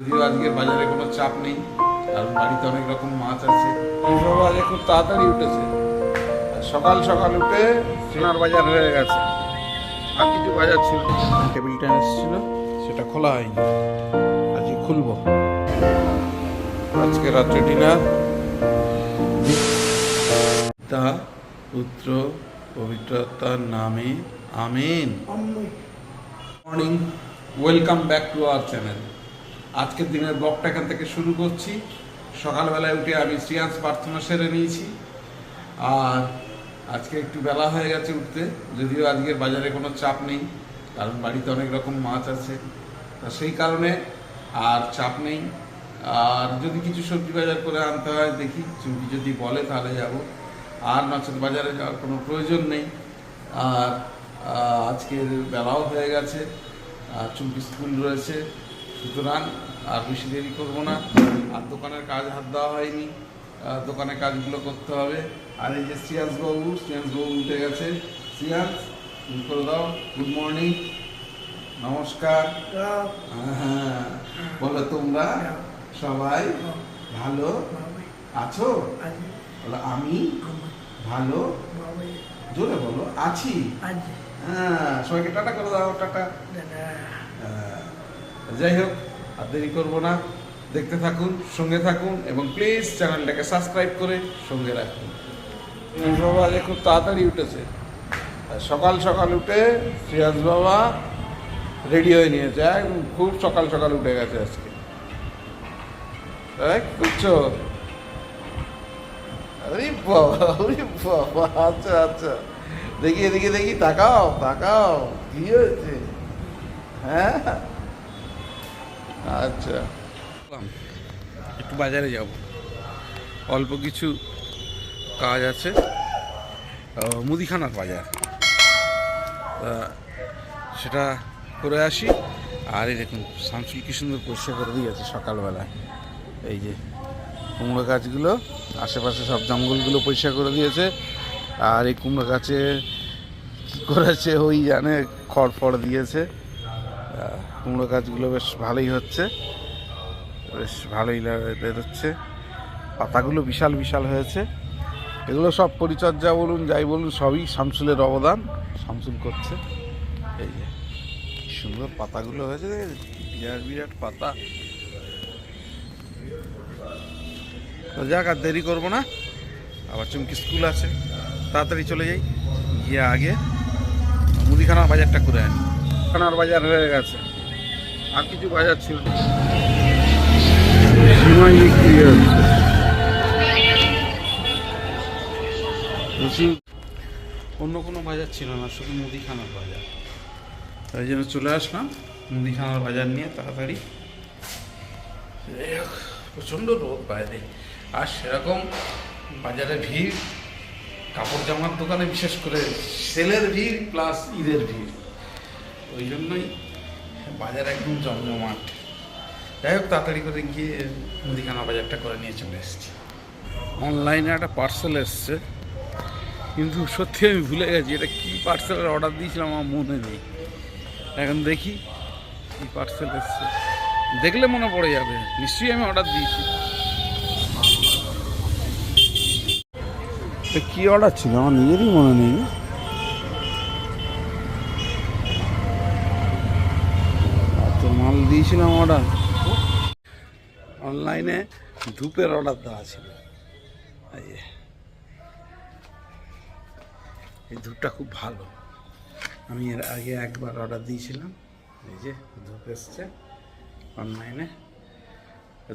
যদিও আজকে বাজারে কোনো চাপ নেই কারণ বাড়িতে অনেক রকম মাছ আছে। এইসব খুব তাড়াতাড়ি উঠেছে। আর সকাল সকাল উঠে সোনার বাজার হয়ে গেছে। আর কিছু বাজার ছিল টেবিল টেনিস ছিল সেটা খোলা হয়নি। আজকে খুলবো। আজকে রাত্রে ডিনার তা পুত্র পবিত্রতার নামে আমিন। Morning welcome back to our channel আজকের দিনের ব্লগটা এখান থেকে শুরু করছি। সকালবেলায় উঠে আমি শ্রিয়াংশ প্রার্থনা সেরে নিয়েছি। আর আজকে একটু বেলা হয়ে গেছে উঠতে, যদিও আজকের বাজারে কোনো চাপ নেই, কারণ বাড়িতে অনেক রকম মাছ আছে। তা সেই কারণে আর চাপ নেই। আর যদি কিছু সবজি বাজার করে আনতে হয়, দেখি চুমকি যদি বলে তাহলে যাব। আর নচেত বাজারে যাওয়ার কোনো প্রয়োজন নেই। আর আজকের বেলাও হয়ে গেছে। আর চুমকি স্কুল রয়েছে। সুতরাং আর বেশি দেরি করব না। আর দোকানের কাজ হাত দেওয়া হয়নি। দোকানের কাজগুলো করতে হবে। আর এই যে শ্রিয়াংশ বাবু শ্রিয়াংশ বাবু উঠে গেছে। শ্রিয়াংশ তুমি করে দাও। গুড মর্নিং নমস্কার। হ্যাঁ বলো তোমরা সবাই ভালো আছো? বলো আমি ভালো? জোরে বলো আছি। হ্যাঁ সবাইকে টাটা করে দাও টাটা। যাই হোক আর দেরি করব না। দেখতে থাকুন, সঙ্গে থাকুন এবং প্লিজ চ্যানেলটাকে সাবস্ক্রাইব করে সঙ্গে রাখুন। বাবা আজ খুব তাড়াতাড়ি উঠেছে। সকাল সকাল উঠে শ্রিয়াস বাবা রেডি হয়ে নিয়েছে। খুব সকাল সকাল উঠে গেছে আজকে। করছ আরে বাবা আরে বাবা আচ্ছা আচ্ছা। দেখি এদিকে দেখি, তাকাও তাকাও, কি হয়েছে? হ্যাঁ? আচ্ছা। একটু বাজারে যাব। অল্প কিছু কাজ আছে। মুদিখানার বাজার। সেটা করে আসি। আর এই দেখুন, শামসুল কি সুন্দর পরিষ্কার করে দিয়েছে সকালবেলায় এই যে কুমড়ো গাছগুলো, আশেপাশে সব জঙ্গলগুলো পরিষ্কার করে দিয়েছে। আর এই কুমড়ো গাছে কী করেছে ওই জানে খড় ফড় দিয়েছে। কুমড়ো গাছগুলো বেশ ভালোই হচ্ছে। বেশ ভালোই বেরোচ্ছে। পাতাগুলো বিশাল বিশাল হয়েছে। এগুলো সব পরিচর্যা বলুন, যাই বলুন, সবই শামসুলের অবদান। শামসুল করছে। এই যে সুন্দর পাতাগুলো হয়েছে? বিরাট বিরাট পাতা। যাক, আর দেরি করব না। আবার চুমকি স্কুল আছে। তাড়াতাড়ি চলে যাই। গিয়ে আগে মুদিখানার বাজারটা করে আনি। খানার বাজার হয়ে গেছে। আর কিছু বাজার ছিল না। সিমাই বিক্রি হচ্ছে অন্য কোনো বাজার ছিল না শুধু মুদিখানার বাজার। তাই জন্য চলে আসলাম মুদিখানার বাজার নিয়ে তাড়াতাড়ি। প্রচণ্ড রোদ বাইরে। আর সেরকম বাজারে ভিড় কাপড় জামার দোকানে বিশেষ করে সেলের ভিড় প্লাস ঈদের ভিড়। ওই জন্যই বাজার একদম জমজমাট। যাই হোক তাড়াতাড়ি করে গিয়ে মুদিখানা বাজারটা করে নিয়ে চলে এসেছি। অনলাইনে একটা পার্সেল এসছে। কিন্তু সত্যি আমি ভুলে গেছি এটা কী পার্সেলের অর্ডার দিয়েছিলাম আমার মনে নেই। এখন দেখি কী পার্সেল এসছে। দেখলে মনে পড়ে যাবে নিশ্চয়ই আমি অর্ডার দিয়েছি। তো কি অর্ডার ছিল? আমার নিজেরই মনে নেই এত মাল দিয়েছিলাম অর্ডার অনলাইনে ধূপের অর্ডার দেওয়া ছিল। এই ধূপটা খুব ভালো। আমি এর আগে একবার অর্ডার দিয়েছিলাম। এই যে, ধূপ এসছে অনলাইনে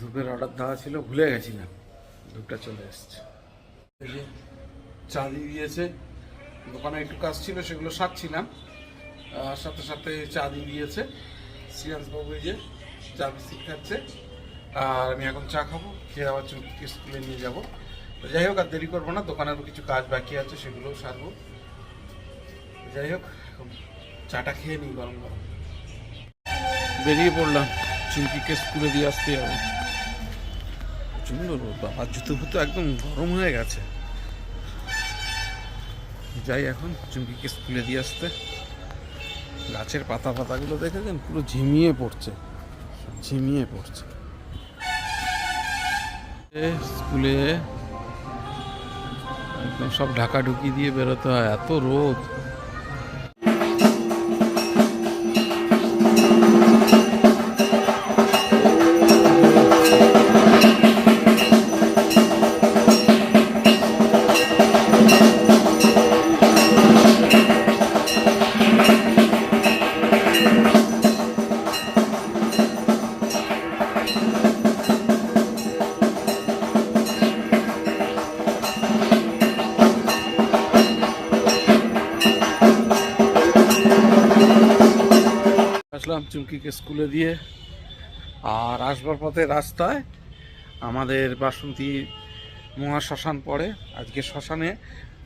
ধূপের অর্ডার দেওয়া ছিল, ভুলে গেছিলাম। ধূপটা চলে এসছে। চা দিয়ে দিয়েছে। দোকানে একটু কাজ ছিল, সেগুলো সারছিলাম। সাথে সাথে চা দিয়ে দিয়েছে। সিয়ান্স বাবু এই যে চা বিস্কিট খাচ্ছে। আর আমি এখন চা খাব, খেয়ে আবার চুলকে স্কুলে নিয়ে যাব। যাই হোক, আর দেরি করব না, দোকানেরও কিছু কাজ বাকি আছে, সেগুলোও সারবো। যাই হোক চাটা খেয়ে নিই গরম গরম। বেরিয়ে পড়লাম চুমকিকে স্কুলে দিয়ে আসতে হবে প্রচণ্ড রোদ, বাবা, জুতো ফুতো একদম গরম হয়ে গেছে। যাই এখন চুমকিকে স্কুলে দিয়ে আসতে। গাছের পাতা পাতাগুলো দেখেছেন? পুরো ঝিমিয়ে পড়ছে। ঝিমিয়ে পড়ছে। স্কুলে একদম সব ঢাকা ঢুকি দিয়ে বেরোতে হয়। এত রোদ। চুমকিকে স্কুলে দিয়ে আর আসবার পথে রাস্তায় আমাদের বাসন্তী মহাশ্মশান পড়ে। আজকে শ্মশানে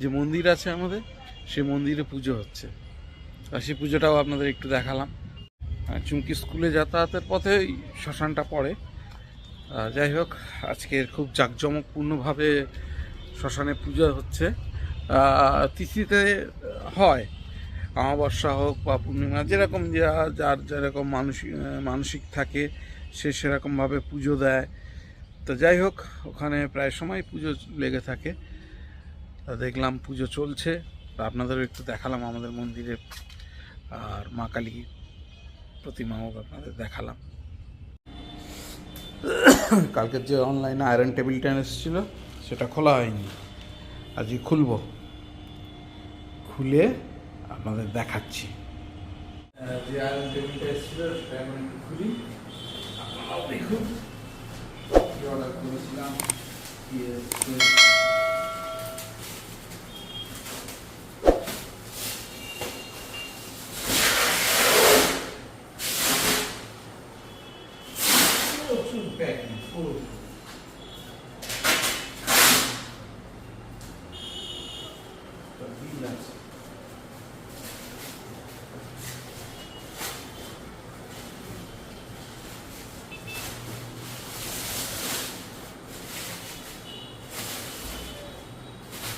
যে মন্দির আছে আমাদের, সেই মন্দিরে পুজো হচ্ছে। আর সেই পুজোটাও আপনাদের একটু দেখালাম। চুমকি স্কুলে যাতায়াতের পথে শ্মশানটা পড়ে। যাই হোক, আজকের খুব জাঁকজমকপূর্ণভাবে শ্মশানে পুজো হচ্ছে। তিথিতে হয়। অমাবস্যা হোক বা পূর্ণিমা, যেরকম যা, যার যেরকম মানসিক মানসিক থাকে, সে সেরকমভাবে পুজো দেয়। তো যাই হোক, ওখানে প্রায় সময় পুজো লেগে থাকে। তা দেখলাম পুজো চলছে। তা আপনাদেরও একটু দেখালাম আমাদের মন্দিরে। আর মা কালী প্রতিমাও আপনাদের দেখালাম। কালকের যে অনলাইনে আয়রন টেবিল টেবিলটা এসেছিল, সেটা খোলা হয়নি। আজকে খুলব। খুলে আপনাদের দেখাচ্ছি। যে আয়রন টেবিলটা এসেছিল সেটা এখন একটু খুলি। আপনারাও দেখুন। কি অর্ডার করেছিলাম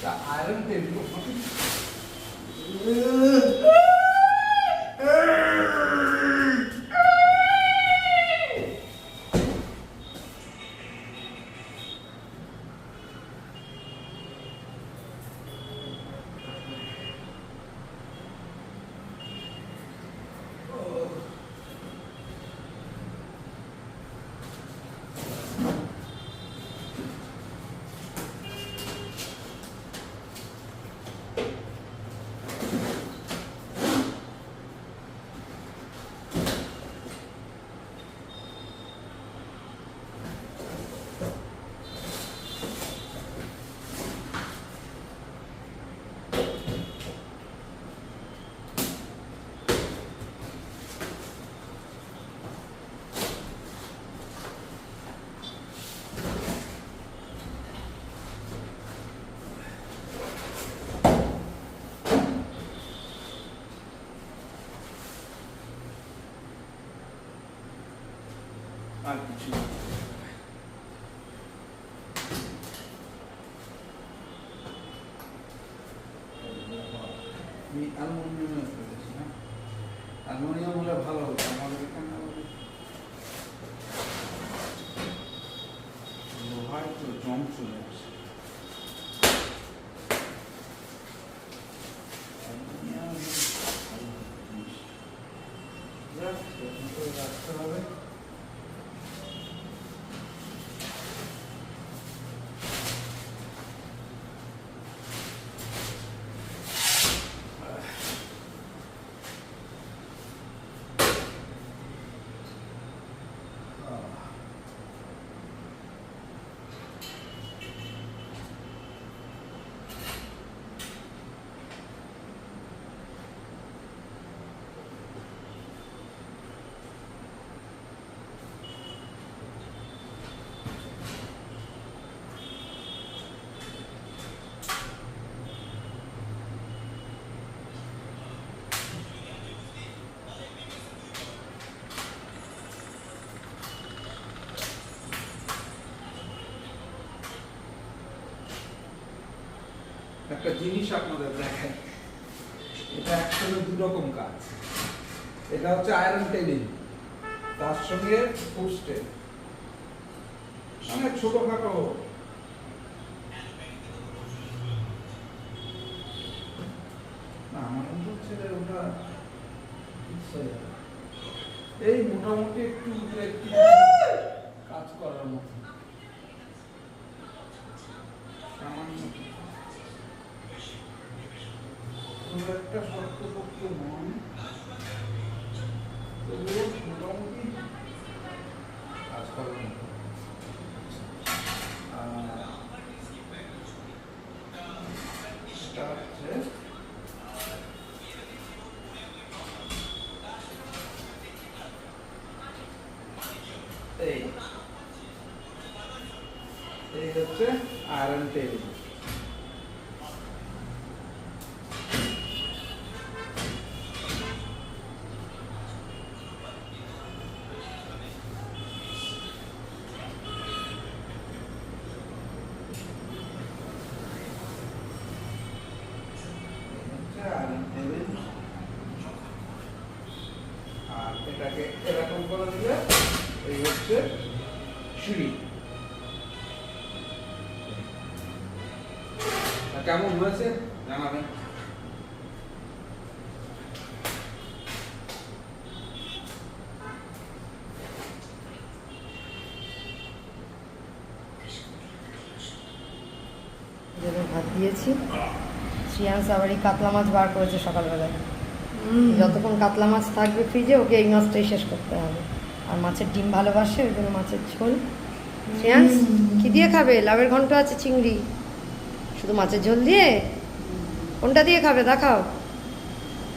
അരം തെരുന്നു আর কিছু আমি অ্যালুমিনিয়ামে ফেলেছি না অ্যালুমিনিয়াম হলে ভালো হতো, আমাদের এখানে আবার তো জং চলে আসে। রাখতে হবে। একটা জিনিস আপনাদের দেখাই। এটা একসঙ্গে দু রকম কাজ। এটা হচ্ছে আয়রন টেবিল তার সঙ্গে ফুটস্টে অনেক ছোটখাটো। না, আমার হচ্ছে ওটা এই মোটামুটি একটু কাজ করার মতো। সামান্য। কিছু। খুব একটা শক্তপোক্ত নয় তবুও মোটামুটি কেমন হয়েছে? জানাবেন। ভাত দিয়েছি। আবার এই কাতলা মাছ বার করেছে সকালবেলায়। যতক্ষণ কাতলা মাছ থাকবে ফ্রিজে ওকে এই মাছটাই শেষ করতে হবে। আর মাছের ডিম ভালোবাসে মাছের ঝোল। কি দিয়ে খাবে? লাভের আছে, চিংড়ি? শুধু মাছের ঝোল দিয়ে? কোনটা দিয়ে খাবে? দেখাও।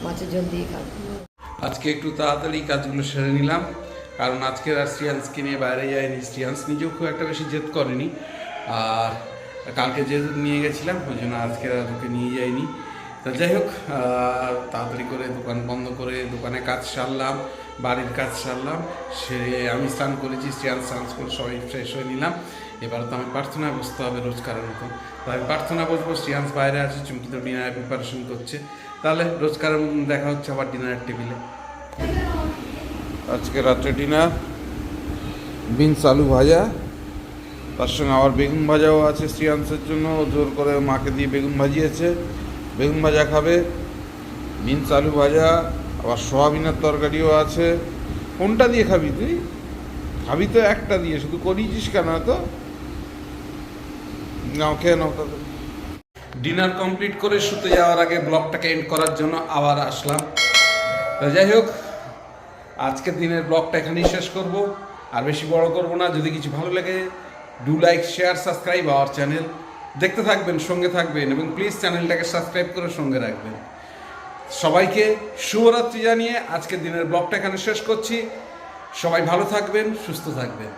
মাছের ঝোল দিয়ে খাবে। আজকে একটু তাড়াতাড়ি কাজগুলো সেরে নিলাম, কারণ আজকে আর শ্রিয়ান্সকে নিয়ে বাইরে যায়নি। শ্রিয়ান্স নিজেও খুব একটা বেশি জেদ করেনি। আর কালকে যেহেতু নিয়ে গেছিলাম, ওই জন্য আজকে আর ওকে নিয়ে যাইনি। তা যাই হোক তাড়াতাড়ি করে দোকান বন্ধ করে দোকানে কাজ সারলাম, বাড়ির কাজ সারলাম, সেরে আমি স্নান করেছি শ্রিয়ান স্নান করে সবাই ফ্রেশ হয়ে নিলাম। এবার তো আমি প্রার্থনায় বসতে হবে রোজকারের মতো তো আমি প্রার্থনা বসবো, শ্রিয়াংশ বাইরে আছে, চুমকি তো ডিনারের প্রিপারেশন করছে। তাহলে রোজকারের দেখা হচ্ছে আবার ডিনারের টেবিলে আজকে রাত্রে ডিনার বিনস আলু ভাজা, তার সঙ্গে আবার বেগুন ভাজাও আছে শ্রিয়াংশের জন্য। জোর করে মাকে দিয়ে বেগুন ভাজিয়েছে। বেগুন ভাজা খাবে, বিনস আলু ভাজা, আবার সোয়াবিনের তরকারিও আছে। কোনটা দিয়ে খাবি তুই? খাবি তো একটা দিয়ে, শুধু করিয়েছিস কেন তো নাও খেয়ে নাও ডিনার কমপ্লিট করে শুতে যাওয়ার আগে ব্লগটাকে এন্ড করার জন্য আবার আসলাম। যাই হোক, আজকের দিনের ব্লগটা এখানেই শেষ করব। আর বেশি বড় করব না, যদি কিছু ভালো লাগে do like share subscribe our channel দেখতে থাকবেন, সঙ্গে থাকবেন, এবং প্লিজ চ্যানেলটাকে সাবস্ক্রাইব করে সঙ্গে রাখবেন। সবাইকে শুভরাত্রি জানিয়ে আজকের দিনের ব্লগটা এখানে শেষ করছি। সবাই ভালো থাকবেন, সুস্থ থাকবেন।